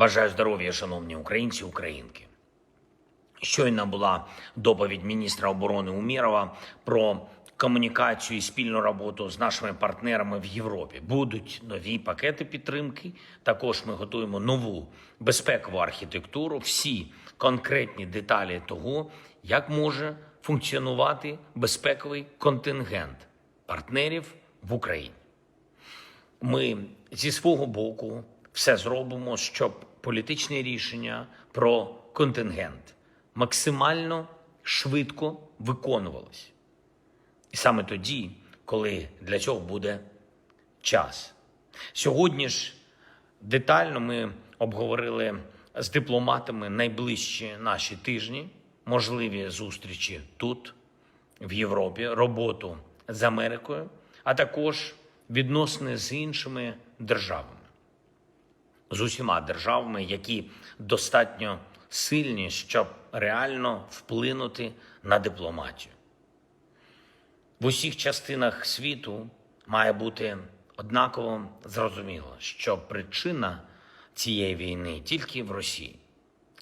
Бажаю здоров'я, шановні українці, українки. Щойно була доповідь міністра оборони Умєрова про комунікацію і спільну роботу з нашими партнерами в Європі. Будуть нові пакети підтримки. Також ми готуємо нову безпекову архітектуру, всі конкретні деталі того, як може функціонувати безпековий контингент партнерів в Україні. Ми зі свого боку все зробимо, щоб політичне рішення про контингент максимально швидко виконувалось. І саме тоді, коли для цього буде час. Сьогодні ж детально ми обговорили з дипломатами найближчі наші тижні, можливі зустрічі тут, в Європі, роботу з Америкою, а також відносини з іншими державами, з усіма державами, які достатньо сильні, щоб реально вплинути на дипломатію. В усіх частинах світу має бути однаково зрозуміло, що причина цієї війни тільки в Росії.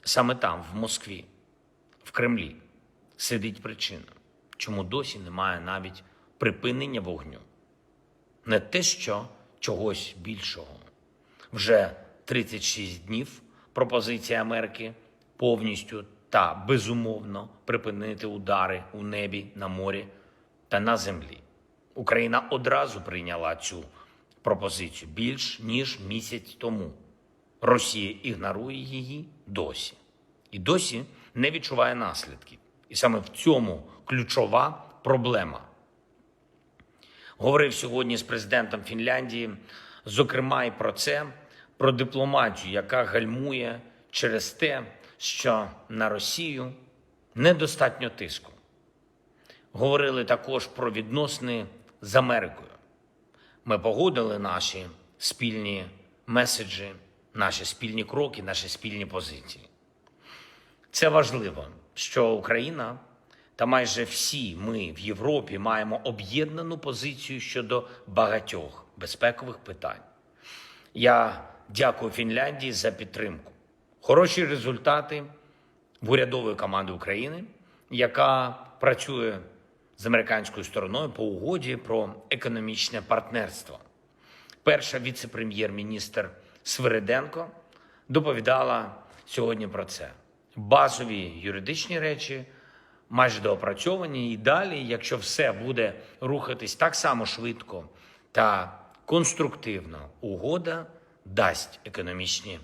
Саме там, в Москві, в Кремлі, сидить причина, чому досі немає навіть припинення вогню. Не те, що чогось більшого. Вже 36 днів пропозиція Америки повністю та безумовно припинити удари у небі, на морі та на землі. Україна одразу прийняла цю пропозицію більш ніж місяць тому. Росія ігнорує її досі і досі не відчуває наслідків. І саме в цьому ключова проблема. Говорив сьогодні з президентом Фінляндії, зокрема, і про це, про дипломатію, яка гальмує через те, що на Росію недостатньо тиску. Говорили також про відносини з Америкою. Ми погодили наші спільні меседжі, наші спільні кроки, наші спільні позиції. Це важливо, що Україна та майже всі ми в Європі маємо об'єднану позицію щодо багатьох безпекових питань. Я дякую Фінляндії за підтримку. Хороші результати в урядової команди України, яка працює з американською стороною по угоді про економічне партнерство. Перша віце-прем'єр-міністр Свириденко доповідала сьогодні про це. Базові юридичні речі майже доопрацьовані, і далі, якщо все буде рухатись так само швидко та конструктивно, угода дасть економічні